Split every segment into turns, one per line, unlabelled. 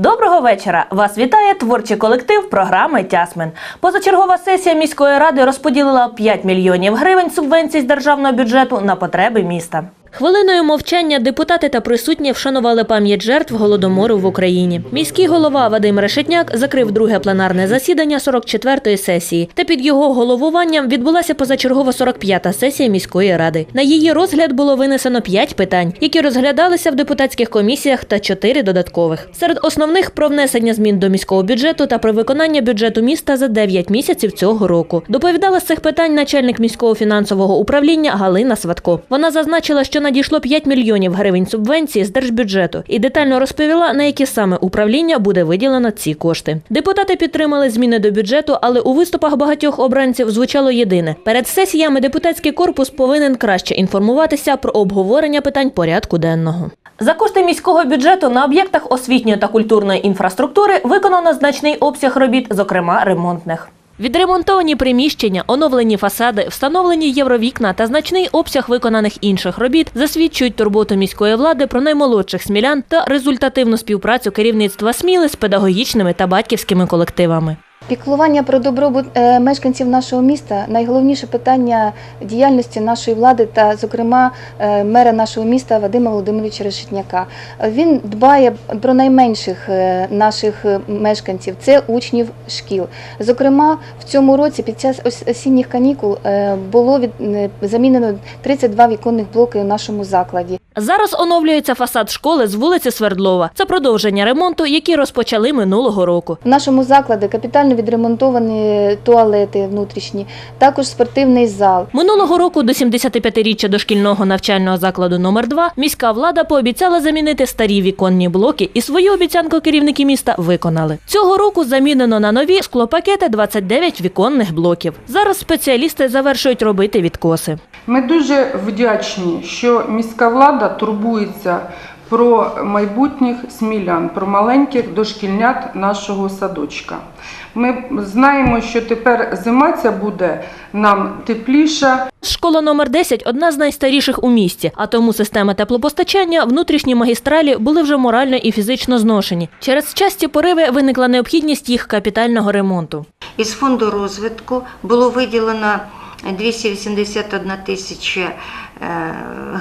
Доброго вечора! Вас вітає творчий колектив програми Тясмен. Позачергова сесія міської ради розподілила 5 мільйонів гривень субвенцій з державного бюджету на потреби міста. Хвилиною мовчання депутати та присутні вшанували пам'ять жертв голодомору в Україні. Міський голова Вадим Решетняк закрив друге пленарне засідання 44-ї сесії. Та під його головуванням відбулася позачергова 45-та сесія міської ради. На її розгляд було винесено 5 питань, які розглядалися в депутатських комісіях та 4 додаткових. Серед основних про внесення змін до міського бюджету та про виконання бюджету міста за 9 місяців цього року. Доповідала з цих питань начальник міського фінансового управління Галина Сватко. Вона зазначила, що надійшло 5 мільйонів гривень субвенції з держбюджету і детально розповіла, на які саме управління буде виділено ці кошти. Депутати підтримали зміни до бюджету, але у виступах багатьох обранців звучало єдине: перед сесіями депутатський корпус повинен краще інформуватися про обговорення питань порядку денного. За кошти міського бюджету на об'єктах освітньої та культурної інфраструктури виконано значний обсяг робіт, зокрема ремонтних. Відремонтовані приміщення, оновлені фасади, встановлені євровікна та значний обсяг виконаних інших робіт засвідчують турботу міської влади про наймолодших смілян та результативну співпрацю керівництва Сміли з педагогічними та батьківськими колективами.
Піклування про добробут е, мешканців нашого міста найголовніше питання діяльності нашої влади та, зокрема, е, мера нашого міста Вадима Володимировича Решетняка. Він дбає про найменших е, наших мешканців, це учнів шкіл. Зокрема, в цьому році під час осінніх канікул було замінено 32 віконних блоки у нашому закладі.
Зараз оновлюється фасад школи з вулиці Свердлова. Це продовження ремонту, який розпочали минулого року.
В нашому закладі капітально відремонтовані туалети внутрішні, також спортивний зал.
Минулого року до 75-річчя дошкільного навчального закладу номер 2 міська влада пообіцяла замінити старі віконні блоки, і свою обіцянку керівники міста виконали. Цього року замінено на нові склопакети 29 віконних блоків. Зараз спеціалісти завершують робити відкоси.
Ми дуже вдячні, що міська влада турбується про майбутніх смілян, про маленьких дошкільнят нашого садочка. Ми знаємо, що тепер зима ця буде нам тепліша,
Школа номер 10 – одна з найстаріших у місті, а тому система теплопостачання, внутрішні магістралі були вже морально і фізично зношені. Через часті пориви виникла необхідність їх капітального ремонту.
Із фонду розвитку було виділено 281 тисяча е,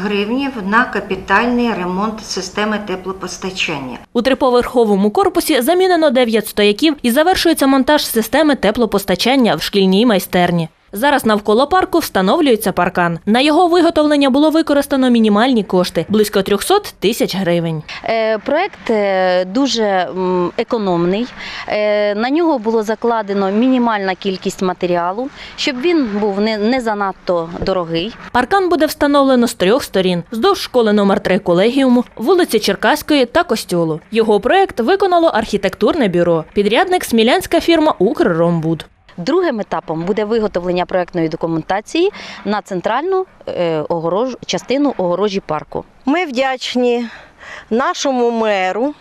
гривнів на капітальний ремонт системи теплопостачання.
У триповерховому корпусі замінено 9 стояків і завершується монтаж системи теплопостачання в шкільній майстерні. Зараз навколо парку встановлюється паркан. На його виготовлення було використано мінімальні кошти близько 300 тисяч гривень.
Е, Проект е, дуже економний. Е, На нього було закладено мінімальна кількість матеріалу, щоб він був не, не занадто дорогий.
Паркан буде встановлено з трьох сторін: вздовж школи номер 3 колегіуму, вулиці Черкаської та костюлу. Його проект виконало архітектурне бюро. Підрядник смілянська фірма Укрромбуд.
Другим етапом буде виготовлення проектної документації на центральну е, частину огорожі парку.
Ми вдячні нашому меру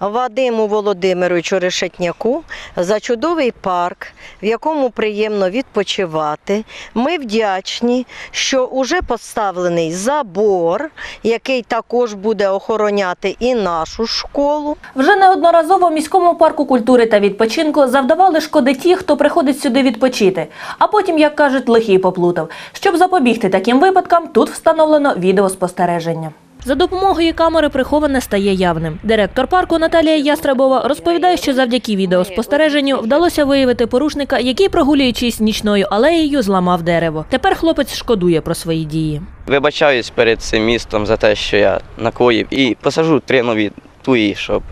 Вадиму Володимировичу Решетняку за чудовий парк, в якому приємно відпочивати. Ми вдячні, що вже поставлений забор, який також буде охороняти і нашу школу.
Вже неодноразово міському парку культури та відпочинку завдавали шкоди ті, хто приходить сюди відпочити. А потім, як кажуть, лихий поплутав. Щоб запобігти таким випадкам, тут встановлено відеоспостереження. За допомогою камери приховане стає явним. Директор парку Наталія Ястребова розповідає, що завдяки відеоспостереженню вдалося виявити порушника, який, прогулюючись нічною алеєю, зламав дерево. Тепер хлопець шкодує про свої дії.
Вибачаюсь перед цим містом за те, що я накоїв, і посажу три нові туї, щоб,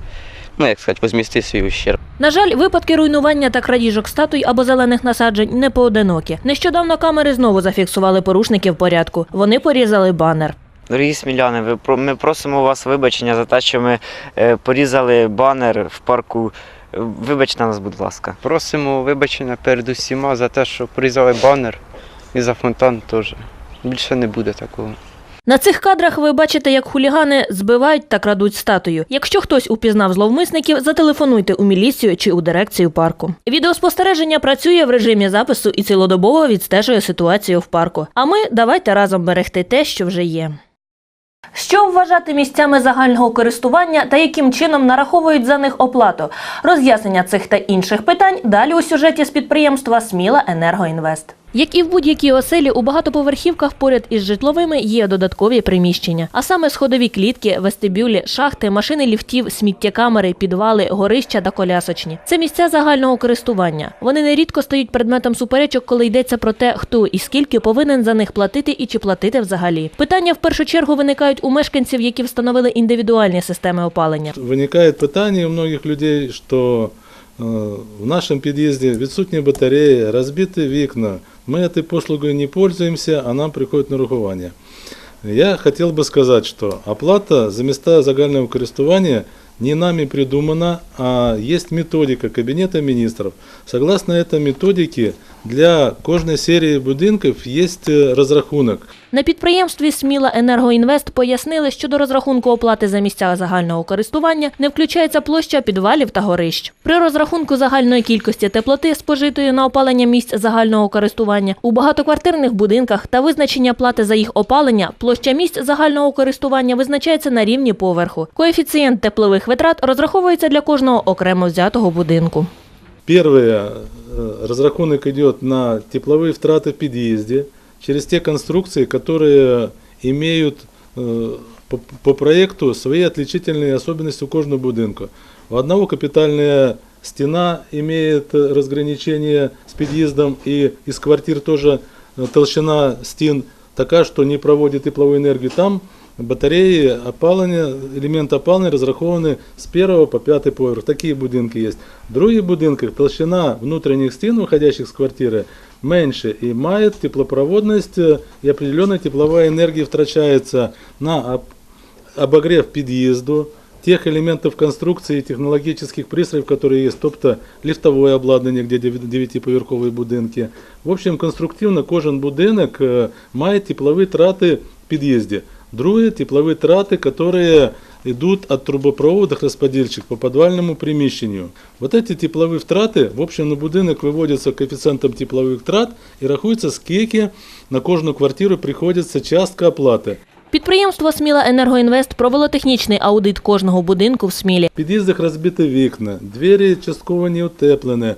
ну як сказати, возмістити свій ущерб.
На жаль, випадки руйнування та крадіжок статуй або зелених насаджень не поодинокі. Нещодавно камери знову зафіксували порушників порядку. Вони порізали банер.
Дорогі сміляни, ви про- ми просимо у вас вибачення за те, що ми е, порізали банер в парку. Е, Вибачте нас, будь ласка.
Просимо вибачення перед усіма за те, що порізали банер і за фонтан теж. Більше не буде такого.
На цих кадрах ви бачите, як хулігани збивають та крадуть статую. Якщо хтось упізнав зловмисників, зателефонуйте у міліцію чи у дирекцію парку. Відеоспостереження працює в режимі запису і цілодобово відстежує ситуацію в парку. А ми давайте разом берегти те, що вже є. Що вважати місцями загального користування та яким чином нараховують за них оплату? Роз'яснення цих та інших питань далі у сюжеті з підприємства Сміла Енергоінвест. Як і в будь-якій оселі, у багатоповерхівках поряд із житловими є додаткові приміщення, а саме сходові клітки, вестибюлі, шахти, машини ліфтів, сміттєкамери, підвали, горища та колясочні. Це місця загального користування. Вони нерідко стають предметом суперечок, коли йдеться про те, хто і скільки повинен за них платити і чи платити взагалі. Питання в першу чергу виникають у мешканців, які встановили індивідуальні системи опалення.
Виникает питання у многих людей, що е, в нашому під'їзді відсутні батареї, розбиті вікна. Ми этой послугой не пользуемся, а нам приходит нарахування. Я хотел бы сказать, что оплата за места загального користування не нами придумана, а есть методика Кабинета министров. Согласно этой методике, для кожної серії будинків є е, розрахунок.
На підприємстві Сміла Енергоінвест пояснили, що до розрахунку оплати за місця загального користування не включається площа підвалів та горищ. При розрахунку загальної кількості теплоти, спожитої на опалення місць загального користування у багатоквартирних будинках та визначення плати за їх опалення, площа місць загального користування визначається на рівні поверху. Коефіцієнт теплових витрат розраховується для кожного окремо взятого будинку.
Первое, э, разрахунок идет на тепловые втраты в подъезде через те конструкции, которые имеют э, по, по проекту свои отличительные особенности у каждого будинка. У одного капитальная стена имеет э, разграничение с подъездом и из квартир тоже э, толщина стен такая, что не проводит тепловую энергию. Там батареи опалення, элементы опалення розраховані з 1 по 5 поверх. Такі будинки є. В других будинках толщина внутренних стен, выходящих с квартиры, меньше и мает теплопроводность, э, и определенная тепловая энергия втрачается на об- обогрев подъезду, тех элементов конструкции и технологических пристроев, которые есть, тобто лифтовое обладнання, где 9-поверхові будинки. В общем, конструктивно кожен будинок е, має теплові трати в під'їзді. Друге, теплові трати, которые идут от трубопроводов распределительных по подвальному приміщенню. Вот эти теплові втрати, в общем, на будинок виводяться коефіцієнтом теплових трат і рахується, скільки на кожну квартиру приходиться частка оплати.
Підприємство Сміла Енергоінвест провело технічний аудит кожного будинку в Смілі.
В під'їздах розбиті вікна, двері частково не утеплені,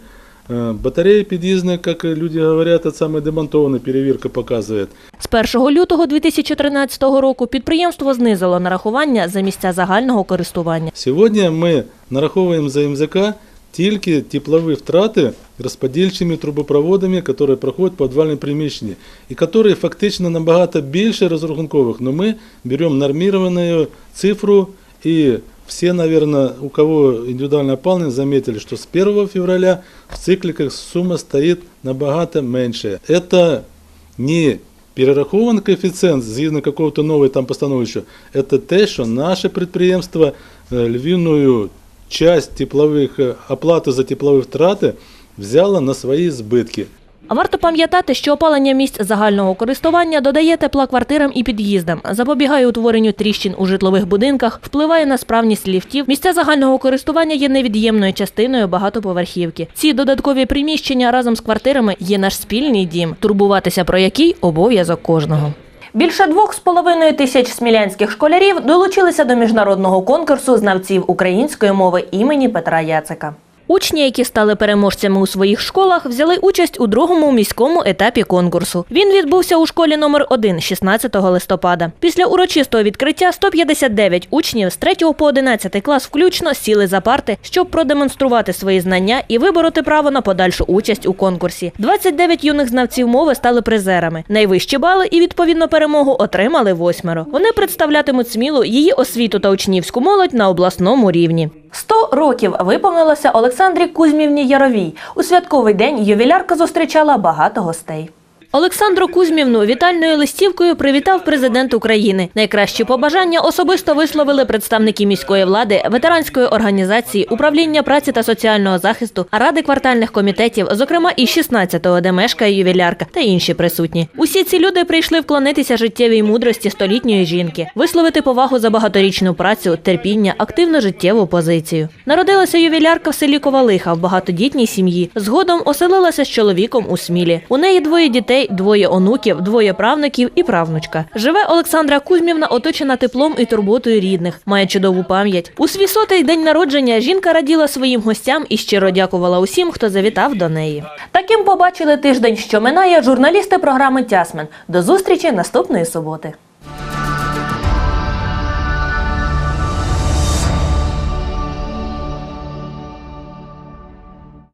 е, батареї під'їзні, як люди говорять, це саме демонтовані, перевірка показує.
З 1 лютого 2013 року підприємство знизило нарахування за місця загального користування.
Сьогодні ми нараховуємо за МЗК тільки теплові втрати розподільчими трубопроводами, які проходять по підвальному приміщенні, і які фактично набагато більше розрахункових, але ми беремо норміровану цифру і все, наверное, у кого индивидуальное опалення, заметили, что с 1 февраля в цикликах сумма стоит набагато меньше. Это не перерахований коефіцієнт згідно какого-то нової там постанови, що це те, що наше підприємство е, львівною часть теплових е, оплати за теплові втрати взяло на свої збитки.
Варто пам'ятати, що опалення місць загального користування додає тепла квартирам і під'їздам, запобігає утворенню тріщин у житлових будинках, впливає на справність ліфтів. Місця загального користування є невід'ємною частиною багатоповерхівки. Ці додаткові приміщення разом з квартирами є наш спільний дім, турбуватися про який обов'язок кожного. Більше двох з половиною тисяч смілянських школярів долучилися до міжнародного конкурсу знавців української мови імені Петра Яцика. Учні, які стали переможцями у своїх школах, взяли участь у другому міському етапі конкурсу. Він відбувся у школі номер 1 16 листопада. Після урочистого відкриття 159 учнів з 3 по 11 клас включно сіли за парти, щоб продемонструвати свої знання і вибороти право на подальшу участь у конкурсі. 29 юних знавців мови стали призерами. Найвищі бали і відповідно перемогу отримали восьмеро. Вони представлятимуть смілу її освіту та учнівську молодь на обласному рівні. 100 років виповнилося Олександрі Кузьмівні Яровій. У святковий день ювілярка зустрічала багато гостей. Олександру Кузьмівну вітальною листівкою привітав президент України. Найкращі побажання особисто висловили представники міської влади, ветеранської організації, управління праці та соціального захисту, ради квартальних комітетів, зокрема і 16-го, де мешкає ювілярка, та інші присутні. Усі ці люди прийшли вклонитися життєвій мудрості столітньої жінки, висловити повагу за багаторічну працю, терпіння, активну життєву позицію. Народилася ювілярка в селі Ковалиха в багатодітній сім'ї. Згодом оселилася з чоловіком у Смілі. У неї двоє дітей дітей, двоє онуків, двоє правників і правнучка. Живе Олександра Кузьмівна, оточена теплом і турботою рідних. Має чудову пам'ять. У свій сотий день народження жінка раділа своїм гостям і щиро дякувала усім, хто завітав до неї. Таким побачили тиждень, що минає журналісти програми Тясмен. До зустрічі наступної суботи.